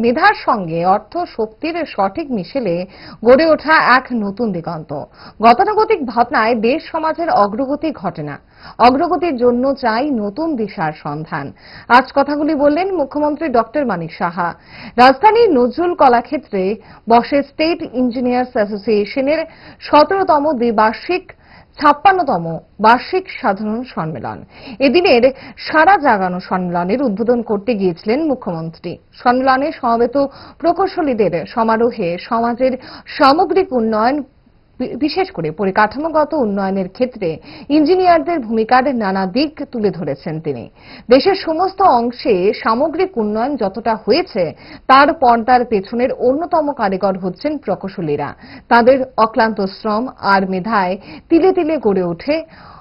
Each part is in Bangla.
মেধার সঙ্গে অর্থ শক্তির সঠিক মিশেলে গড়ে ওঠা এক নতুন দিগন্ত। গতানুগতিক ভাবনায় দেশ সমাজের অগ্রগতি ঘটে না। অগ্রগতির জন্য চাই নতুন দিশার সন্ধান। আজ কথাগুলি বললেন মুখ্যমন্ত্রী ডক্টর মানিক সাহা। রাজধানীর নজরুল কলাক্ষেত্রে বসে স্টেট ইঞ্জিনিয়ার্স অ্যাসোসিয়েশনের সতেরোতম দ্বিবার্ষিক ছাপ্পান্নতম বার্ষিক সাধারণ সম্মেলন। এদিনের সারা জাগানো সম্মেলনের উদ্বোধন করতে গিয়েছিলেন মুখ্যমন্ত্রী। সম্মেলনে সমবেত প্রকৌশলীদের সমারোহে সমাজের সামগ্রিক উন্নয়ন বিশেষ করে পরিকাঠামোগত উন্নয়নের ক্ষেত্রে ইঞ্জিনিয়ারদের ভূমিকার নানা দিক তুলে ধরেছেন তিনি। দেশের সমস্ত অংশে সামগ্রিক উন্নয়ন যতটা হয়েছে, তার পর্দার পেছনের অন্যতম কারিগর হচ্ছেন প্রকৌশলীরা। তাদের অক্লান্ত শ্রম আর মেধায় তিলে তিলে গড়ে ওঠে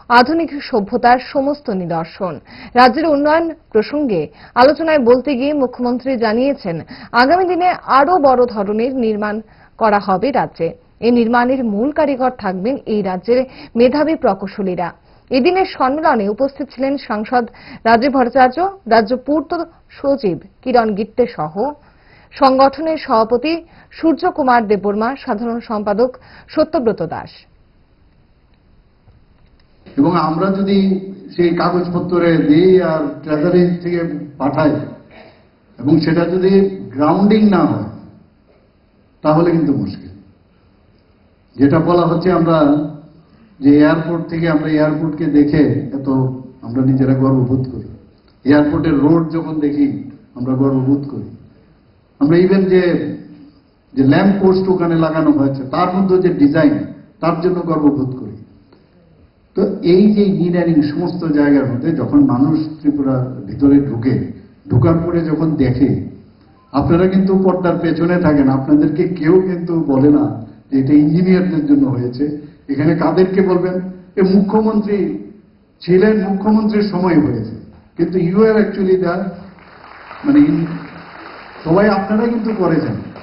আধুনিক সভ্যতার সমস্ত নিদর্শন। রাজ্যের উন্নয়ন প্রসঙ্গে আলোচনায় বলতে গিয়ে মুখ্যমন্ত্রী জানিয়েছেন, আগামী দিনে আরও বড় ধরনের নির্মাণ করা হবে রাজ্যে। এই নির্মাণের মূল কারিগর থাকবেন এই রাজ্যের মেধাবী প্রকৌশলীরা। এদিনের সম্মেলনে উপস্থিত ছিলেন সাংসদ রাজীব ভট্টাচার্য, রাজ্য পূর্ত সচিব কিরণ গিত্তে সহ সংগঠনের সভাপতি সূর্যকুমার দেববর্মা, সাধারণ সম্পাদক সত্যব্রত দাস। এবং আমরা যদি সেই কাগজপত্রে দিই আর ট্রেজারি থেকে পাঠাই এবং সেটা যদি গ্রাউন্ডিং না হয়, তাহলে কিন্তু মুশকিল। যেটা বলা হচ্ছে আমরা যে এয়ারপোর্ট থেকে আমরা এয়ারপোর্টকে দেখে এত আমরা নিজেরা গর্ববোধ করি। এয়ারপোর্টের রোড যখন দেখি, আমরা গর্ববোধ করি। আমরা ইভেন যে যে ল্যাম্প পোস্ট ওখানে লাগানো হয়েছে, তার মধ্যে যে ডিজাইন তার জন্য গর্ববোধ করি। তো এই যে ইঞ্জিনিয়ারিং সমস্ত জায়গার মধ্যে যখন মানুষ ত্রিপুরা ভিতরে ঢুকে, ঢুকার পরে যখন দেখে, আপনারা কিন্তু পর্দার পেছনে থাকেন, আপনাদেরকে কেউ কিন্তু বলে না যে এটা ইঞ্জিনিয়ারদের জন্য হয়েছে। এখানে কাদেরকে বলবেন? এ মুখ্যমন্ত্রী ছিলেন, মুখ্যমন্ত্রীর সময় হয়েছে। কিন্তু ইউ আর অ্যাকচুয়ালি দ্য মানে সবাই আপনারা কিন্তু করেছেন।